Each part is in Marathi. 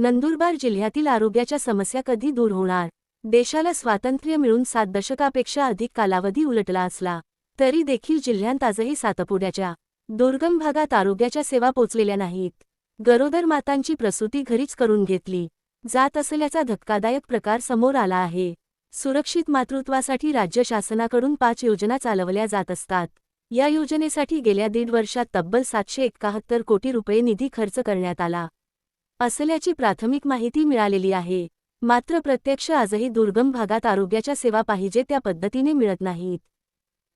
नंदुरबार जिल्ह्यातील आरोग्याच्या समस्या कधी दूर होणार? देशाला स्वातंत्र्य मिळून सात दशकापेक्षा अधिक कालावधी उलटला असला तरी देखील जिल्ह्यात आजही सातपुड्याच्या दुर्गम भागात आरोग्याच्या सेवा पोचलेल्या नाहीत. गरोदर मातांची प्रसूती घरीच करून घेतली जात असल्याचा धक्कादायक प्रकार समोर आला आहे. सुरक्षित मातृत्वासाठी राज्य शासनाकडून पाच योजना चालवल्या जात असतात. या योजनेसाठी गेल्या दीड वर्षात तब्बल सातशे एकाहत्तर कोटी रुपये निधी खर्च करण्यात आला. असल्याची प्राथमिक माहिती मिळालेली आहे. मात्र प्रत्यक्ष आजही दुर्गम भागात आरोग्याच्या सेवा पाहिजे त्या पद्धतीने मिळत नाहीत.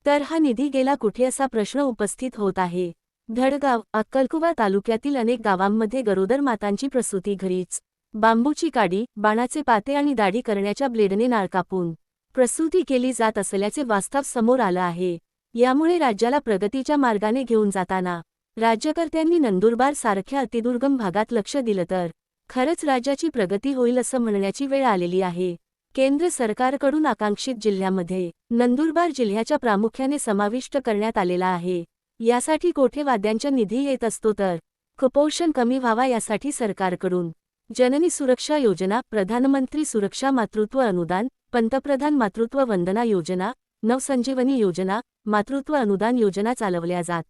तर हा निधी गेला कुठे असा प्रश्न उपस्थित होत आहे. धडगाव अक्कलकुवा तालुक्यातील अनेक गावांमध्ये गरोदर मातांची प्रसूती घरीच. बांबूची काडी बाणाचे पाते आणि दाढी करण्याच्या ब्लेडने नाळ कापून प्रसूती केली जात असल्याचे वास्तव समोर आलं आहे. यामुळे राज्याला प्रगतीच्या मार्गाने घेऊन जाताना राज्यकर्त्यांनी नंदुरबार सारख्या अतिदुर्गम भागात लक्ष दिलं तर खरंच राज्याची प्रगती होईल असं म्हणण्याची वेळ आलेली आहे. केंद्र सरकारकडून आकांक्षित जिल्ह्यामध्ये नंदुरबार जिल्ह्याच्या प्रामुख्याने समाविष्ट करण्यात आलेला आहे. यासाठी कोठे वाद्यांच्या निधी येत असतो तर कुपोषण कमी व्हावा यासाठी सरकारकडून जननी सुरक्षा योजना प्रधानमंत्री सुरक्षा मातृत्व अनुदान पंतप्रधान मातृत्व वंदना योजना नवसंजीवनी योजना मातृत्व अनुदान योजना चालवल्या जात.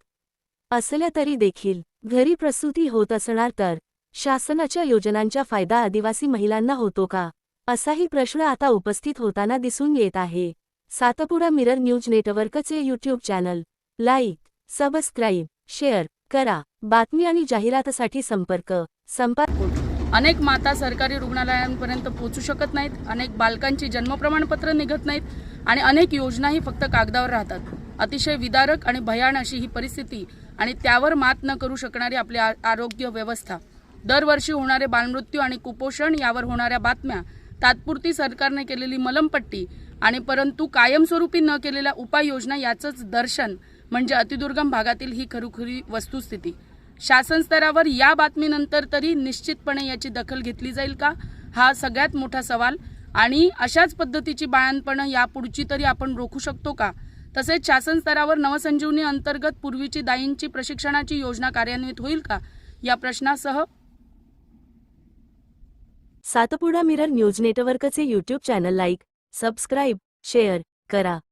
असल्या तरी देखील घरी प्रसूती होत असणार तर शासनाच्या योजनांचा फायदा आदिवासी महिलांना होतो का? असाही प्रश्न आता उपस्थित होताना दिसून येत आहे. सातपुडा मिरर न्यूज नेटवर्कचे YouTube channel. Like subscribe share करा. बातमी आणि जाहिरातीसाठी संपर्क. संपर्क अनेक माता सरकारी रुग्णालयांपर्यंत पोहोचू शकत नाहीत. अनेक बालकांची जन्म प्रमाणपत्र निघत नाहीत. आणि अनेक योजनाही फक्त कागदावर राहतात. अतिशय विदारक आणि भयान अशी ही परिस्थिती आणि त्यावर मात न करू शकणारी आपली आ- आरोग्य व्यवस्था. दरवर्षी होणारे बालमृत्यू आणि कुपोषण यावर होणाऱ्या बातम्या तात्पुरती सरकारने केलेली मलमपट्टी आणि परंतु कायमस्वरूपी न केलेल्या उपाययोजना याचंच दर्शन म्हणजे अतिदुर्गम भागातील ही खरोखरी वस्तुस्थिती. शासन स्तरावर या बातमीनंतर तरी निश्चितपणे याची दखल घेतली जाईल का? हा सगळ्यात मोठा सवाल. आणि अशाच पद्धतीची बाळणपणं यापुढची तरी आपण रोखू शकतो का? तसेच शासन स्तरावर नवसंजीवनी अंतर्गत पूर्वीची दाईंची प्रशिक्षणाची योजना कार्यान्वित होईल का? या प्रश्नासह सातपुडा मिरर न्यूज नेटवर्कचे YouTube channel like subscribe share करा.